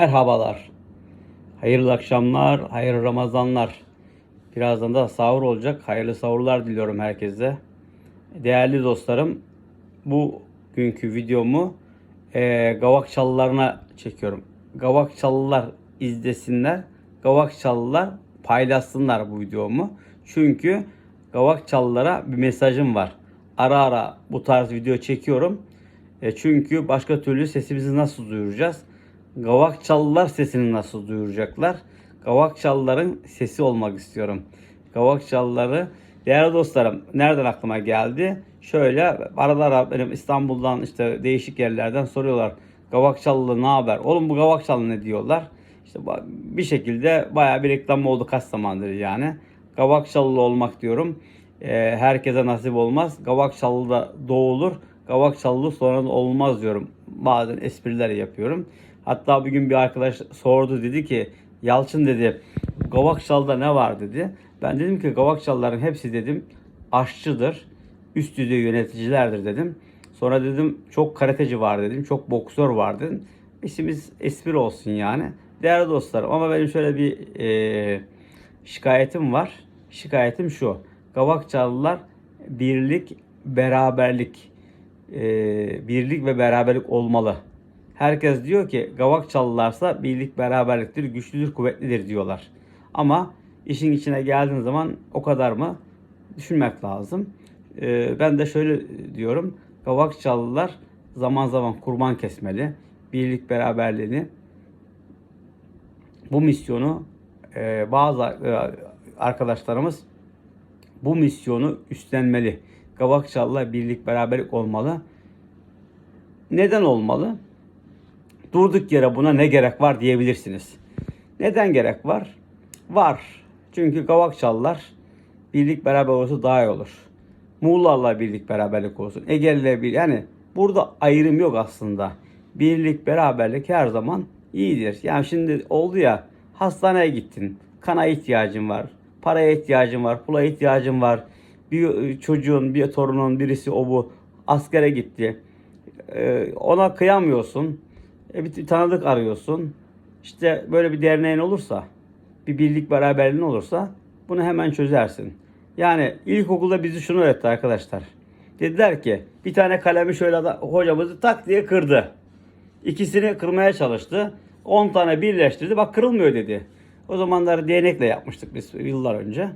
Merhabalar. Hayırlı akşamlar, hayırlı Ramazanlar. Birazdan da sahur olacak. Hayırlı sahurlar diliyorum herkese. Değerli dostlarım, bu günkü videomu e, Gavakçalılarına çekiyorum. Gavakçalılar izlesinler. Gavakçalılar paylaşsınlar bu videomu. Çünkü Gavakçalılara bir mesajım var. Ara ara bu tarz video çekiyorum. E, çünkü başka türlü sesimizi nasıl duyuracağız? Gavakçalılar sesini nasıl duyuracaklar? Gavakçalıların sesi olmak istiyorum. Gavakçalıları değerli dostlarım nereden aklıma geldi? Şöyle aralara benim İstanbul'dan işte değişik yerlerden soruyorlar. Gavakçalılı ne haber? Oğlum bu Gavakçalı ne diyorlar? İşte bir şekilde bayağı bir reklam oldu kaç zamandır yani. Gavakçalılı olmak diyorum. Ee, herkese nasip olmaz. Gavakçalı da doğulur. Gavakçalı sonra olmaz diyorum. Bazen espriler yapıyorum. Hatta bugün bir arkadaş sordu dedi ki Yalçın dedi Gavakçalı'da ne var dedi. Ben dedim ki Gavakçalıların hepsi dedim aşçıdır. Üst düzey yöneticilerdir dedim. Sonra dedim çok karateci var dedim. Çok boksör var dedim. İşimiz espri olsun yani. Değerli dostlarım ama benim şöyle bir e, şikayetim var. Şikayetim şu. Gavakçalılar birlik, beraberlik, e, birlik ve beraberlik olmalı. Herkes diyor ki Gavakçalılarsa birlik, beraberliktir, güçlüdür, kuvvetlidir diyorlar. Ama işin içine geldiğin zaman o kadar mı? Düşünmek lazım. E, ben de şöyle diyorum. Gavakçalılar zaman zaman kurban kesmeli. Birlik, beraberliğini bu misyonu e, bazı e, arkadaşlarımız bu misyonu üstlenmeli. Gavakçalılar birlik beraberlik olmalı. Neden olmalı? Durduk yere buna ne gerek var diyebilirsiniz. Neden gerek var? Var. Çünkü Gavakçalılar birlik beraber olursa daha iyi olur. Muğla'la birlik beraberlik olsun. Ege'liler bir yani burada ayrım yok aslında. Birlik beraberlik her zaman iyidir. Yani şimdi oldu ya hastaneye gittin. Kana ihtiyacın var. Paraya ihtiyacın var. Pula ihtiyacın var. Bir çocuğun, bir torunun birisi o bu askere gitti. Ee, ona kıyamıyorsun. E, bir tanıdık arıyorsun. İşte böyle bir derneğin olursa, bir birlik beraberliğin olursa bunu hemen çözersin. Yani ilkokulda bizi şunu öğretti arkadaşlar. Dediler ki bir tane kalemi şöyle hocamızı tak diye kırdı. İkisini kırmaya çalıştı. 10 tane birleştirdi. Bak kırılmıyor dedi. O zamanlar değnekle yapmıştık biz yıllar önce.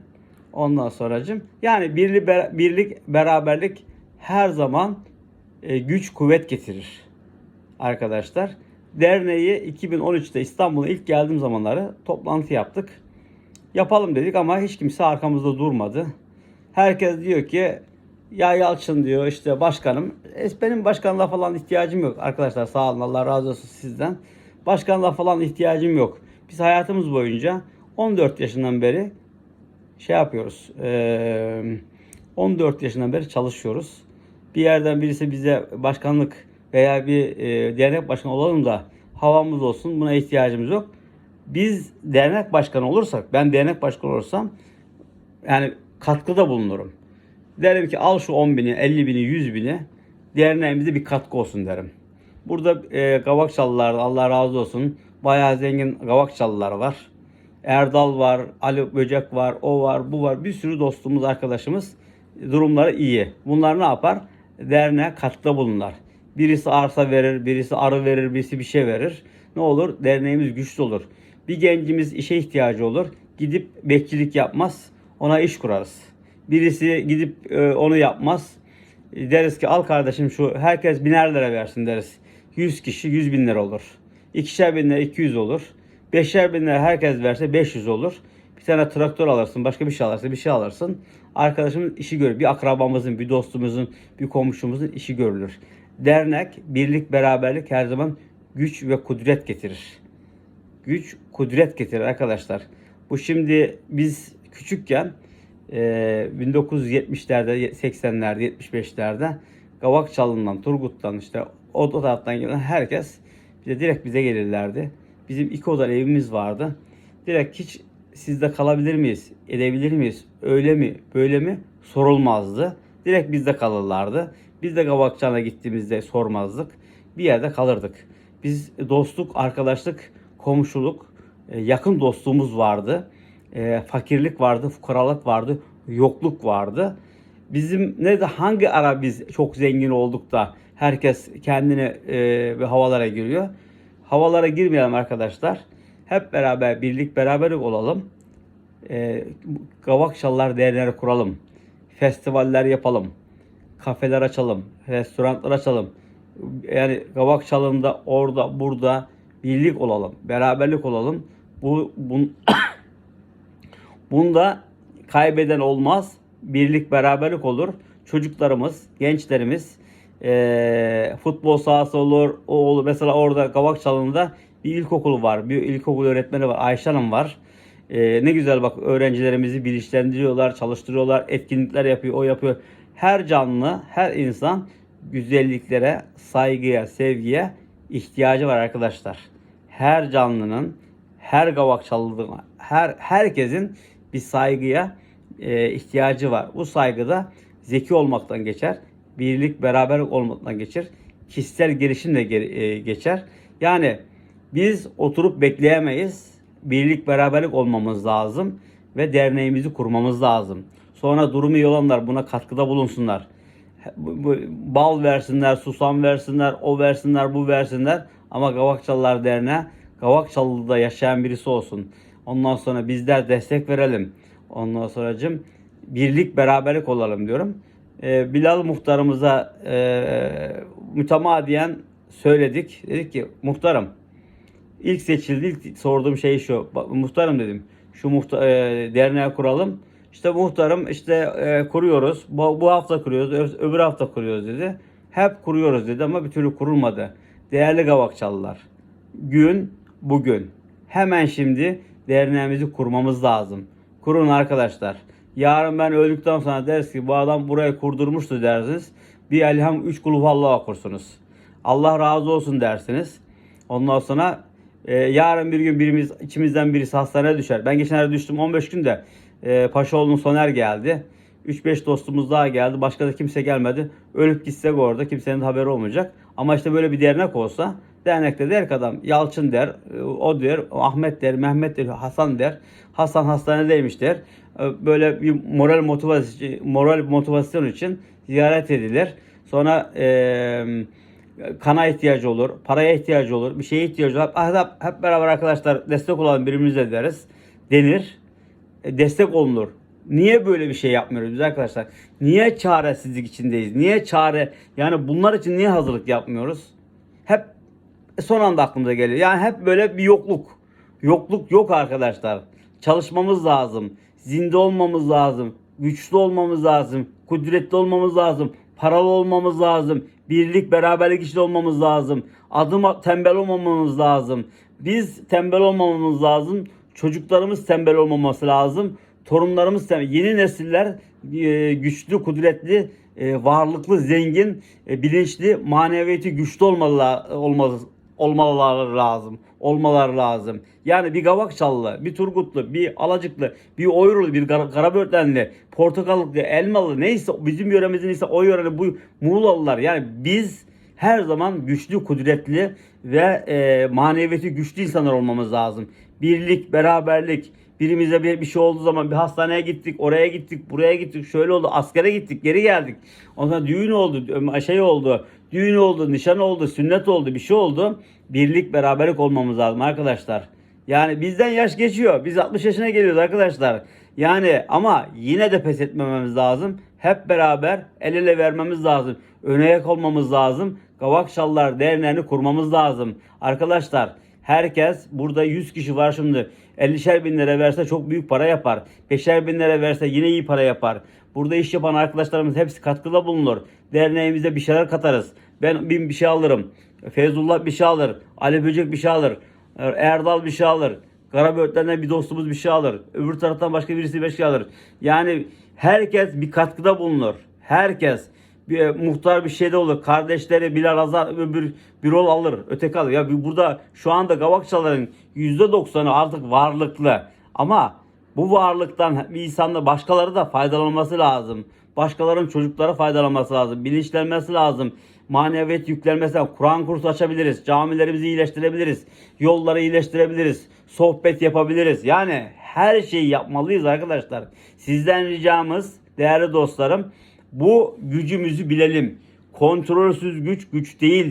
Ondan sonracım yani birlik, birlik beraberlik her zaman e, güç kuvvet getirir arkadaşlar. Derneği 2013'te İstanbul'a ilk geldiğim zamanları toplantı yaptık. Yapalım dedik ama hiç kimse arkamızda durmadı. Herkes diyor ki ya Yalçın diyor işte başkanım. Es benim başkanlığa falan ihtiyacım yok. Arkadaşlar sağ olun Allah razı olsun sizden. Başkanlığa falan ihtiyacım yok. Biz hayatımız boyunca 14 yaşından beri şey yapıyoruz. eee, 14 yaşından beri çalışıyoruz. Bir yerden birisi bize başkanlık veya bir e, dernek başkanı olalım da havamız olsun buna ihtiyacımız yok. Biz dernek başkanı olursak, ben dernek başkanı olursam yani katkıda bulunurum. Derim ki al şu 10 bini, 50 bini, 100 bini derneğimize bir katkı olsun derim. Burada e, Gavakçalılar Allah razı olsun bayağı zengin Gavakçalılar var. Erdal var, Ali Böcek var, o var, bu var. Bir sürü dostumuz, arkadaşımız durumları iyi. Bunlar ne yapar? Derneğe katkıda bulunurlar. Birisi arsa verir, birisi arı verir, birisi bir şey verir. Ne olur? Derneğimiz güçlü olur. Bir gencimiz işe ihtiyacı olur. Gidip bekçilik yapmaz. Ona iş kurarız. Birisi gidip e, onu yapmaz. E, Deriz ki al kardeşim şu herkes biner lira versin deriz. 100 kişi 100 bin lira olur. İkişer bin lira 200 olur. Beşer bin lira herkes verse 500 olur. Bir tane traktör alırsın, başka bir şey alırsın, bir şey alırsın. Arkadaşımız işi görür. Bir akrabamızın, bir dostumuzun, bir komşumuzun işi görülür. Dernek, birlik, beraberlik her zaman güç ve kudret getirir. Güç, kudret getirir arkadaşlar. Bu şimdi biz küçükken e, 1970'lerde, 80'lerde, 75'lerde Gavakçalı'ndan, Turgut'tan işte o taraftan gelen herkes bize direkt bize gelirlerdi. Bizim iki odalı evimiz vardı. Direkt hiç sizde kalabilir miyiz, edebilir miyiz, öyle mi, böyle mi sorulmazdı. Direkt bizde kalırlardı. Biz de Gavakçan'a gittiğimizde sormazdık. Bir yerde kalırdık. Biz dostluk, arkadaşlık komşuluk, e, yakın dostluğumuz vardı. E, fakirlik vardı, fukaralık vardı, yokluk vardı. Bizim ne de hangi ara biz çok zengin olduk da herkes kendini e, ve havalara giriyor. Havalara girmeyelim arkadaşlar. Hep beraber birlik beraberlik olalım. E, Gavakşallar Derneği kuralım. Festivaller yapalım. Kafeler açalım. Restoranlar açalım. Yani Gavakçalı'nda orada burada birlik olalım. Beraberlik olalım. Bu bun, bunda kaybeden olmaz. Birlik beraberlik olur. Çocuklarımız, gençlerimiz eee, futbol sahası olur. O olur. Mesela orada Gavakçalı'nda bir ilkokul var. Bir ilkokul öğretmeni var. Ayşe Hanım var. Eee, ne güzel bak öğrencilerimizi bilinçlendiriyorlar, çalıştırıyorlar, etkinlikler yapıyor, o yapıyor. Her canlı, her insan güzelliklere, saygıya, sevgiye ihtiyacı var arkadaşlar. Her canlının, her Gavakçalı'nın, her herkesin bir saygıya e, ihtiyacı var. Bu saygı da zeki olmaktan geçer. Birlik, beraberlik olmaktan geçer. Kişisel gelişim de e, geçer. Yani biz oturup bekleyemeyiz. Birlik, beraberlik olmamız lazım ve derneğimizi kurmamız lazım. Sonra durumu iyi olanlar buna katkıda bulunsunlar. Bu- bu- Bal versinler, susam versinler, o versinler, bu versinler. Ama Gavakçalılar Derneği Gavakçalı'da yaşayan birisi olsun. Ondan sonra bizler destek verelim. Ondan sonracım birlik beraberlik olalım diyorum. Ee, Bilal muhtarımıza e, mütemadiyen söyledik. Dedik ki muhtarım ilk seçildi ilk sorduğum şey şu. Muhtarım dedim. Şu muhta, e, derneği kuralım. İşte muhtarım işte e, kuruyoruz. Bu, bu hafta kuruyoruz. öbür hafta kuruyoruz dedi. Hep kuruyoruz dedi ama bir türlü kurulmadı. Değerli Gavakçalılar. Gün bugün. Hemen şimdi derneğimizi kurmamız lazım. Kurun arkadaşlar. Yarın ben öldükten sonra deriz ki bu adam burayı kurdurmuştu dersiniz. Bir elham üç kulu Allah okursunuz. Allah razı olsun dersiniz. Ondan sonra e, yarın bir gün birimiz içimizden birisi hastaneye düşer. Ben geçenlerde düştüm 15 günde e, Paşaoğlu'nun Soner geldi. 3-5 dostumuz daha geldi. Başka da kimse gelmedi. Ölüp gitsek orada kimsenin haberi olmayacak. Ama işte böyle bir dernek olsa dernekte der ki adam Yalçın der, e, o der, Ahmet der, Mehmet der, Hasan der. Hasan hastanedeymiş der. E, Böyle bir moral motivasyon, moral motivasyon için ziyaret edilir. Sonra eee kana ihtiyacı olur, paraya ihtiyacı olur, bir şeye ihtiyacı olur. Hep, hep beraber arkadaşlar destek olalım birbirimize deriz. Denir. E, destek olunur. Niye böyle bir şey yapmıyoruz biz arkadaşlar? Niye çaresizlik içindeyiz? Niye çare? Yani bunlar için niye hazırlık yapmıyoruz? Hep son anda aklımıza geliyor. Yani hep böyle bir yokluk. Yokluk yok arkadaşlar. Çalışmamız lazım. Zinde olmamız lazım. Güçlü olmamız lazım. Kudretli olmamız lazım. Paralı olmamız lazım. Birlik, beraberlik içinde olmamız lazım. Adım tembel olmamamız lazım. Biz tembel olmamamız lazım. Çocuklarımız tembel olmaması lazım. Torunlarımız tembel. Yeni nesiller e, güçlü, kudretli, e, varlıklı, zengin, e, bilinçli, maneviyeti güçlü olmalı, olmalı, olmaları lazım. Olmaları lazım. Yani bir Gavakçalı, bir Turgutlu, bir Alacıklı, bir Oyrulu, bir Kara- Karabörtlenli, Portakallıklı, Elmalı neyse bizim yöremizin ise o yöreli bu Muğlalılar. Yani biz her zaman güçlü, kudretli ve e, maneviyeti güçlü insanlar olmamız lazım. Birlik, beraberlik, birimize bir, bir şey olduğu zaman bir hastaneye gittik, oraya gittik, buraya gittik, şöyle oldu, askere gittik, geri geldik. Ondan düğün oldu, şey oldu, düğün oldu, nişan oldu, sünnet oldu, bir şey oldu. Birlik, beraberlik olmamız lazım arkadaşlar. Yani bizden yaş geçiyor. Biz 60 yaşına geliyoruz arkadaşlar. Yani ama yine de pes etmememiz lazım. Hep beraber el ele vermemiz lazım. Öne yak olmamız lazım. Gavakşallar Derneği'ni kurmamız lazım. Arkadaşlar herkes burada 100 kişi var şimdi. 50'şer bin lira verse çok büyük para yapar. 5'er bin lira verse yine iyi para yapar. Burada iş yapan arkadaşlarımız hepsi katkıda bulunur. Derneğimize bir şeyler katarız. Ben bin bir şey alırım. Feyzullah bir şey alır. Ali Böcek bir şey alır. Erdal bir şey alır. Karaböğütlerden bir dostumuz bir şey alır. Öbür taraftan başka birisi bir şey alır. Yani herkes bir katkıda bulunur. Herkes bir e, muhtar bir şeyde olur. Kardeşleri Bilal Azar öbür bir rol alır. Öteki alır. Ya burada şu anda Gavakçaların %90'ı artık varlıklı. Ama bu varlıktan bir insanla başkaları da faydalanması lazım. Başkalarının çocukları faydalanması lazım. Bilinçlenmesi lazım. maneviyat yüklenmesine Kur'an kursu açabiliriz. Camilerimizi iyileştirebiliriz. Yolları iyileştirebiliriz. Sohbet yapabiliriz. Yani her şeyi yapmalıyız arkadaşlar. Sizden ricamız değerli dostlarım bu gücümüzü bilelim. Kontrolsüz güç güç değil.